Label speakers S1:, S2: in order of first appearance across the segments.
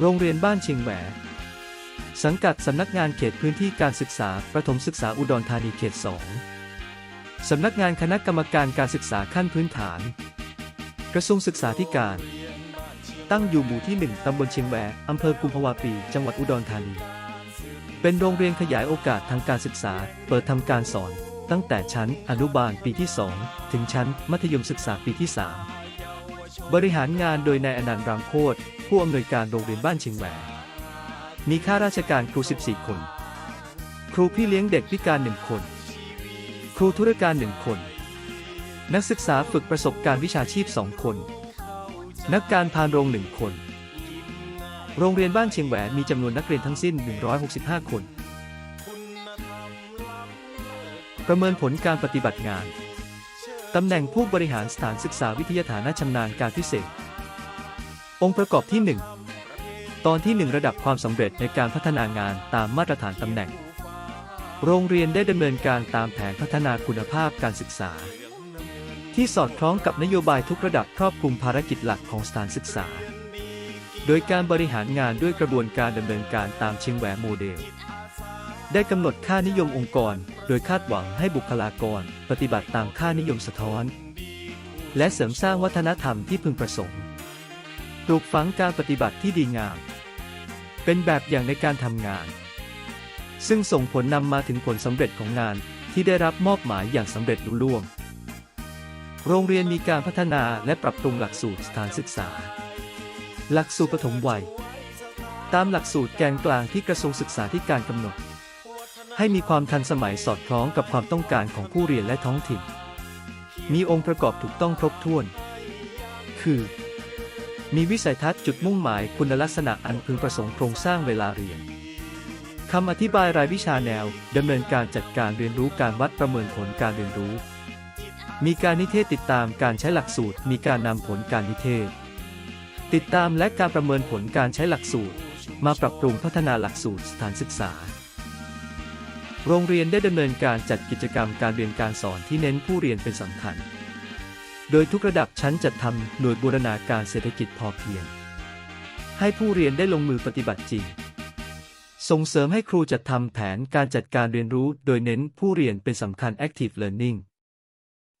S1: โรงเรียนบ้านเชียงแหวสังกัดสำนักงานเขตพื้นที่การศึกษา ประถมศึกษาอุดรธานีเขต 2 สำนักงานคณะกรรมการการศึกษาขั้นพื้นฐาน กระทรวงศึกษาธิการ ตั้งอยู่หมู่ที่ 1 ตำบลเชียงแหวอำเภอกุมภาวะปี จังหวัดอุดรธานี เป็นโรงเรียนขยายโอกาสทางการศึกษา เปิดทำการสอน ตั้งแต่ชั้นอนุบาลปีที่ 2 ถึงชั้นมัธยมศึกษาปีที่ 3 บริหารงานโดยนายอนันต์รามโคตร ผู้อำนวยการโรงเรียนบ้านเชียงแหวมีข้าราชการครู 14 คน ครูพี่เลี้ยงเด็กพิการหนึ่งคน ครูธุรการหนึ่งคน นักศึกษาฝึกประสบการณ์วิชาชีพสองคน นักการพานโรงหนึ่งคน โรงเรียนบ้านเชียงแหวนมีจำนวนนักเรียนทั้งสิ้น 165 คน ประเมินผลการปฏิบัติงาน ตำแหน่งผู้บริหารสถานศึกษาวิทยาฐานะชำนาญการพิเศษ องค์ประกอบที่ 1 ตอนที่ 1 ระดับความสำเร็จในการพัฒนางานตามมาตรฐานตำแหน่ง โรงเรียนได้ดำเนินการตามแผนพัฒนาคุณภาพการศึกษา ที่สอดคล้องกับนโยบายทุกระดับครอบคลุมภารกิจหลักของสถานศึกษา โดยการบริหารงานด้วยกระบวนการดำเนินการตามเชียงแหวโมเดล ได้กำหนดค่านิยมองค์กร โดยคาดหวังให้บุคลากร ปฏิบัติตามค่านิยมสะท้อน และเสริมสร้างวัฒนธรรมที่พึงประสงค์ ปลูกฝังการปฏิบัติที่ดีงาม เป็นแบบอย่างในการทำงาน ซึ่งส่งผลนำมาถึงผลสำเร็จของงานที่ได้รับมอบหมายอย่างสำเร็จลุล่วง โรงเรียนมีการพัฒนาและปรับปรุงหลักสูตรสถานศึกษา หลักสูตรปฐมวัย ตามหลักสูตรแกนกลางที่กระทรวงศึกษาธิการกำหนด ให้มีความทันสมัยสอดคล้องกับความต้องการของผู้เรียนและท้องถิ่น มีองค์ประกอบถูกต้องครบถ้วน คือ มีวิสัยทัศน์จุดมุ่งหมายคุณลักษณะอันพึงประสงค์โครงสร้างเวลาเรียนคำอธิบายรายวิชาแนว ดำเนินการจัดการเรียนรู้การวัดประเมินผลการเรียนรู้ มีการนิเทศติดตามการใช้หลักสูตร มีการนำผลการนิเทศ ติดตามและการประเมินผลการใช้หลักสูตร มาปรับปรุงพัฒนาหลักสูตรสถานศึกษา โรงเรียนได้ดำเนินการจัดกิจกรรมการเรียนการสอนที่เน้นผู้เรียนเป็นสำคัญ โดยทุกระดับชั้นจัดทำหน่วยบูรณาการเศรษฐกิจพอเพียง ให้ผู้เรียนได้ลงมือปฏิบัติจริง ส่งเสริมให้ครูจัดทำแผนการจัดการเรียนรู้ โดยเน้นผู้เรียนเป็นสำคัญ Active Learning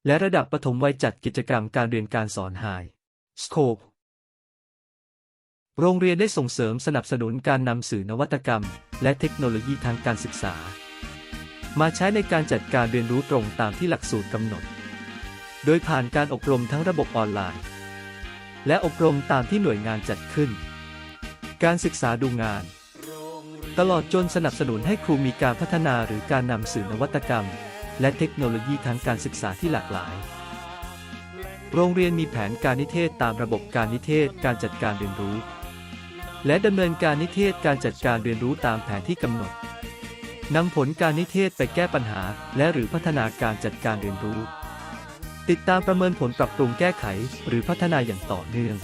S1: และระดับปฐมวัยจัดกิจกรรมการเรียนการสอน High Scope โรงเรียนได้ส่งเสริมสนับสนุนการนำสื่อนวัตกรรม และเทคโนโลยีทางการศึกษา มาใช้ในการจัดการเรียนรู้ตรงตามที่หลักสูตรกำหนด โดยผ่านการอบรมทั้งระบบออนไลน์ และอบรมตามที่หน่วยงานจัดขึ้น การศึกษาดูงาน ตลอดจนสนับสนุนให้ครูมีการพัฒนาหรือการนำสื่อนวัตกรรม และเทคโนโลยีทางการศึกษาที่หลากหลาย โรงเรียนมีแผนการนิเทศตามระบบการนิเทศการจัดการเรียนรู้ และดำเนินการนิเทศการจัดการเรียนรู้ตามแผนที่กำหนดนำผลการนิเทศไปแก้ปัญหา และหรือพัฒนาการจัดการเรียนรู้ ติดตามประเมินผลปรับปรุงแก้ไข หรือพัฒนาอย่างต่อเนื่อง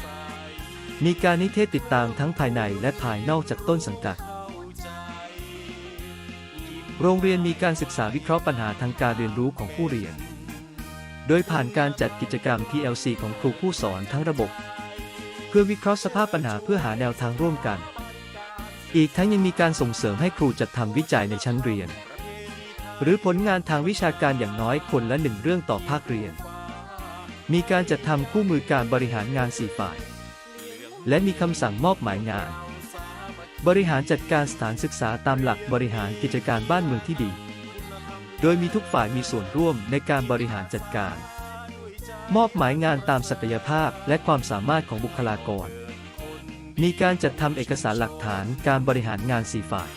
S1: มีการนิเทศติดตามทั้งภายในและภายนอกจากต้นสังกัด โรงเรียนมีการศึกษาวิเคราะห์ปัญหาทางการเรียนรู้ของผู้เรียน โดยผ่านการจัดกิจกรรม PLC ของครูผู้สอนทั้งระบบ เพื่อวิเคราะห์สภาพปัญหาเพื่อหาแนวทางร่วมกัน อีกทั้งยังมีการส่งเสริมให้ครูจัดทำวิจัยในชั้นเรียน หรือผลงานทางวิชาการอย่างน้อยคนละหนึ่งเรื่องต่อภาคเรียน มีการจัดทำคู่มือการบริหารงานสี่ฝ่าย และมีคำสั่งมอบหมายงาน บริหารจัดการสถานศึกษาตามหลักบริหารกิจการบ้านเมืองที่ดี โดยมีทุกฝ่ายมีส่วนร่วมในการบริหารจัดการ มอบหมายงานตามศักยภาพและความสามารถของบุคลากร มีการจัดทำเอกสารหลักฐานการบริหารงานสี่ฝ่าย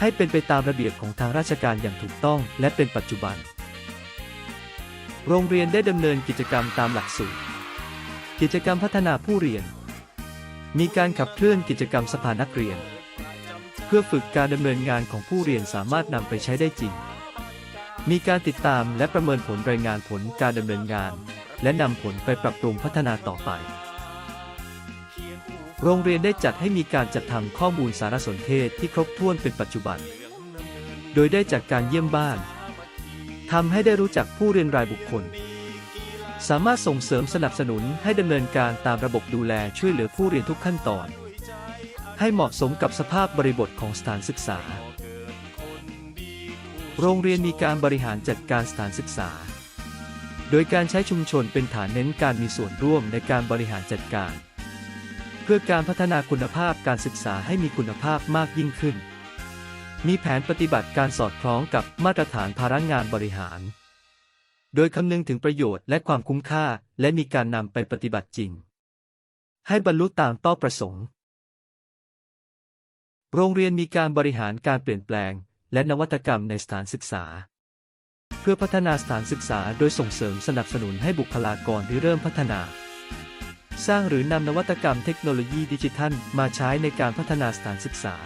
S1: ให้เป็นไปตามระเบียบของทางราชการอย่างถูกต้องและเป็นปัจจุบัน โรงเรียนได้ดำเนินกิจกรรมตามหลักสูตร กิจกรรมพัฒนาผู้เรียน มีการขับเคลื่อนกิจกรรมสภานักเรียน เพื่อฝึกการดำเนินงานของผู้เรียนสามารถนำไปใช้ได้จริง มีการติดตามและประเมินผลรายงานผลการดำเนินงาน และนำผลไปปรับปรุงพัฒนาต่อไป โรงเรียนได้จัดให้มีการจัดทำข้อมูลสารสนเทศที่ครบถ้วนเป็นปัจจุบัน โดยได้จากการเยี่ยมบ้าน ทำให้ได้รู้จักผู้เรียนรายบุคคล สามารถส่งเสริมสนับสนุนให้ดำเนินการตามระบบดูแลช่วยเหลือผู้เรียนทุกขั้นตอน ให้เหมาะสมกับสภาพบริบทของสถานศึกษา โรงเรียนมีการบริหารจัดการสถานศึกษา โดยการใช้ชุมชนเป็นฐานเน้นการมีส่วนร่วมในการบริหารจัดการ เพื่อการพัฒนาคุณภาพการศึกษาให้มีคุณภาพมากยิ่งขึ้น มีแผนปฏิบัติการสอดคล้องกับมาตรฐานภาระงานบริหาร โดยคำนึงถึงประโยชน์และความคุ้มค่า และมีการนำไปปฏิบัติจริง ให้บรรลุตามเป้าประสงค์ โรงเรียนมีการบริหารการเปลี่ยนแปลง และนวัตกรรมในสถานศึกษา เพื่อพัฒนาสถานศึกษาโดยส่งเสริมสนับสนุนให้บุคลากรที่เริ่มพัฒนาสร้างหรือนำนวัตกรรมเทคโนโลยีดิจิทัลมาใช้ในการพัฒนาสถานศึกษา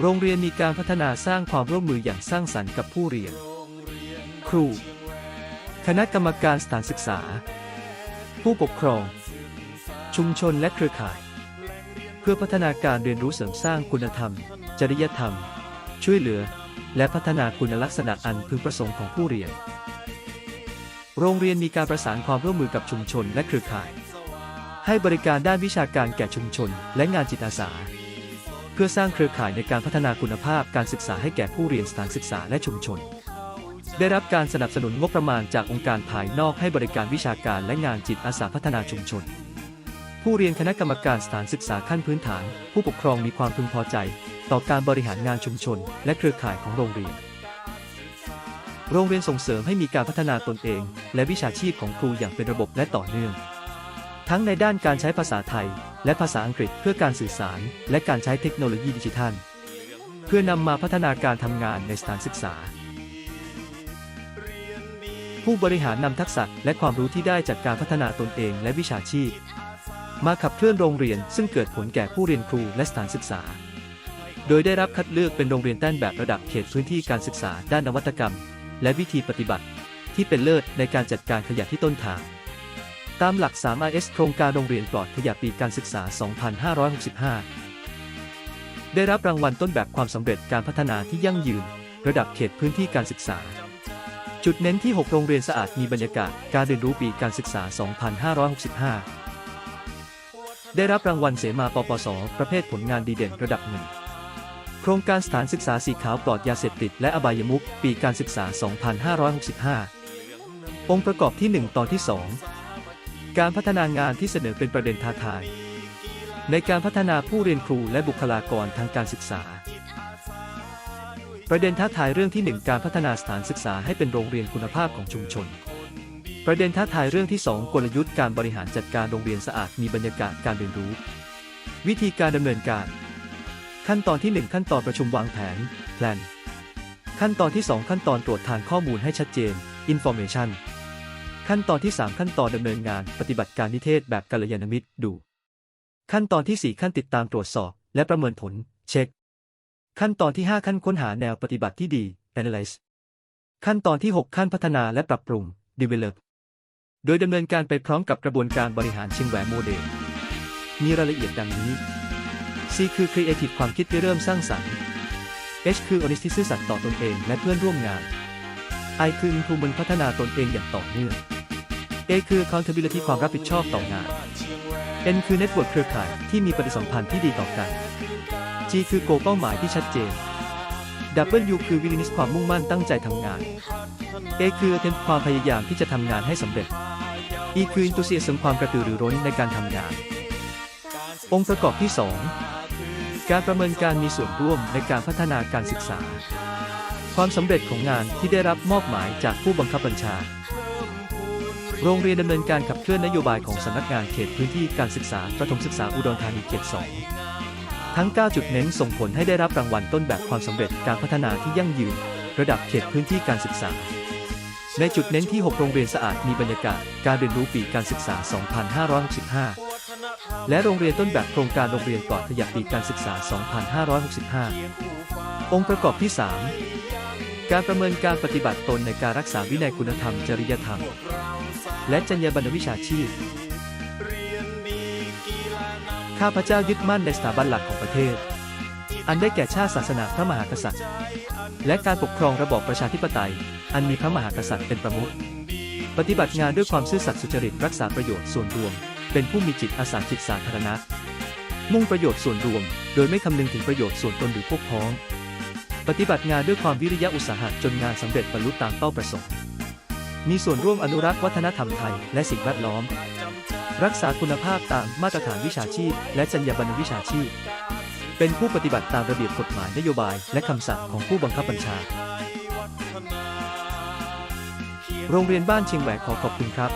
S1: โรงเรียนมีการพัฒนาสร้างความร่วมมืออย่างสร้างสรรค์กับผู้เรียน ครู คณะกรรมการสถานศึกษา ผู้ปกครอง ชุมชนและเครือข่าย เพื่อพัฒนาการเรียนรู้เสริมสร้างคุณธรรม จริยธรรม ช่วยเหลือ และพัฒนาคุณลักษณะอันพึงประสงค์ของผู้เรียน โรงเรียนมีการประสานความร่วมมือกับชุมชนและเครือข่าย ให้บริการด้านวิชาการแก่ชุมชน และงานจิตอาสา พื่อสร้างเครือข่ายในการพัฒนาคุณภาพการศึกษาให้แก่ผู้เรียนสถานศึกษาและชุมชน ได้รับการสนับสนุนงบประมาณจากองค์การภายนอกให้บริการวิชาการและงานจิตอาสาพัฒนาชุมชน ผู้เรียนคณะกรรมการสถานศึกษาขั้นพื้นฐาน ผู้ปกครองมีความพึงพอใจ ต่อการบริหารงานชุมชน และเครือข่ายของโรงเรียนโรงเรียนส่งเสริมให้มีการพัฒนาตนเอง และวิชาชีพของครูอย่างเป็นระบบและต่อเนื่อง ทั้งในด้านการใช้ภาษาไทย และภาษาอังกฤษเพื่อการสื่อสาร และการใช้เทคโนโลยีดิจิทัล เพื่อนำมาพัฒนาการทำงานในสถานศึกษา ผู้บริหารนำทักษะและความรู้ที่ได้จากการพัฒนาตนเองและวิชาชีพ มาขับเคลื่อนโรงเรียนซึ่งเกิดผลแก่ผู้เรียนครูและสถานศึกษา โดยได้รับคัดเลือกเป็นโรงเรียนต้นแบบระดับเขตพื้นที่การศึกษาด้านนวัตกรรม และวิธีปฏิบัติ ที่เป็นเลิศในการจัดการขยะที่ต้นทาง ตามหลัก 3RS โครงการโรงเรียนปลอดขยะปีการศึกษา 2565 ได้รับรางวัลต้นแบบความสำเร็จการพัฒนาที่ยั่งยืน ระดับเขตพื้นที่การศึกษา จุดเน้นที่ 6 โรงเรียนสะอาดมีบรรยากาศการเรียนรู้ปีการศึกษา 2565 ได้รับรางวัลเสมาปปส ประเภทผลงานดีเด่นระดับหนึ่งโครงการสถานศึกษาสีขาวปลอดยาเสพติดและอบายมุขปีการศึกษา 2565 องค์ประกอบที่ 1 ตอนที่ 2 การพัฒนางานที่เสนอเป็นประเด็นท้าทายในการพัฒนาผู้เรียนครูและบุคลากรทางการศึกษา ประเด็นท้าทายเรื่องที่ 1 การพัฒนาสถานศึกษาให้เป็นโรงเรียนคุณภาพของชุมชน ประเด็นท้าทายเรื่องที่ 2 กลยุทธ์การบริหารจัดการโรงเรียนสะอาดมีบรรยากาศการเรียนรู้ วิธีการดำเนินการ ขั้นตอนที่ 1 ขั้นตอนประชุมวางแผน plan ขั้นตอนที่ 2 ขั้นตอนตรวจทานข้อมูลให้ชัดเจน information ขั้นตอนที่ 3 ขั้นตอนดำเนินงานปฏิบัติการนิเทศแบบกัลยาณมิตรดู ขั้นตอนที่ 4 ขั้นติดตามตรวจสอบ และประเมินผล เช็ค ขั้นตอนที่ 5 ขั้นค้นหาแนวปฏิบัติที่ดี analyze ขั้นตอนที่ 6 ขั้นพัฒนาและปรับปรุง develop โดยดำเนินการไปพร้อมกับกระบวนการบริหารเชิงแหวนโมเดล มีรายละเอียดดังนี้ C คือ Creative ความคิดที่เริ่มสร้างสรรค์ H คือ Honesty ซื่อสัตย์ต่อตนเองและเพื่อนร่วมงาน I คือ Improvement พัฒนาตนเองอย่างต่อเนื่อง A คือ Accountability ความรับผิดชอบต่องาน N คือ Network เครือข่ายที่มีปฏิสัมพันธ์ที่ดีต่อกัน G คือ Goal เป้าหมายที่ชัดเจน W คือ Willingness ความมุ่งมั่นตั้งใจทำงาน A คือ Attempt ความพยายามที่จะทำงานให้สำเร็จ E คือ Enthusiasm ความกระตือรือร้นในการทำงาน องค์ประกอบที่ 2 การประเมินการมีส่วนร่วมในการพัฒนาการศึกษา ความสำเร็จของงานที่ได้รับมอบหมายจากผู้บังคับบัญชา โรงเรียนดำเนินการขับเคลื่อนนโยบายของสำนักงานเขตพื้นที่การศึกษาประถมศึกษาอุดรธานีเขต 2 ทั้ง 9 จุดเน้นส่งผลให้ได้รับรางวัลต้นแบบความสำเร็จการพัฒนาที่ยั่งยืน ระดับเขตพื้นที่การศึกษา ในจุดเน้นที่ 6 โรงเรียนสะอาดมีบรรยากาศการเรียนรู้ปีการศึกษา 2565 และโรงเรียนต้นแบบโครงการโรงเรียนปลอดขยะปีการศึกษา 2565 องค์ประกอบที่ 3 การประเมินการปฏิบัติตนในการรักษาวินัยคุณธรรมจริยธรรม และจรรยาบรรณวิชาชีพ ข้าพเจ้ายึดมั่นในสถาบันหลักของประเทศ อันได้แก่ชาติศาสนาพระมหากษัตริย์ และการปกครองระบอบประชาธิปไตย อันมีพระมหากษัตริย์เป็นประมุข ปฏิบัติงานด้วยความซื่อสัตย์สุจริตรักษาประโยชน์ส่วนรวม เป็นผู้มีจิตอาสาจิตสาธารณะ มุ่งประโยชน์ส่วนรวม โดยไม่คำนึงถึงประโยชน์ส่วนตนหรือพวกพ้อง ปฏิบัติงานด้วยความวิริยะอุตสาหะจนงานสำเร็จบรรลุตามเป้าประสงค์ มีส่วนร่วมอนุรักษ์วัฒนธรรมไทย และสิ่งแวดล้อม รักษาคุณภาพตามมาตรฐานวิชาชีพ และจรรยาบรรณวิชาชีพ เป็นผู้ปฏิบัติตามระเบียบกฎหมายนโยบาย และคำสั่งของผู้บังคับบัญชา โรงเรียนบ้านเชียงแหวกขอขอบคุณครับ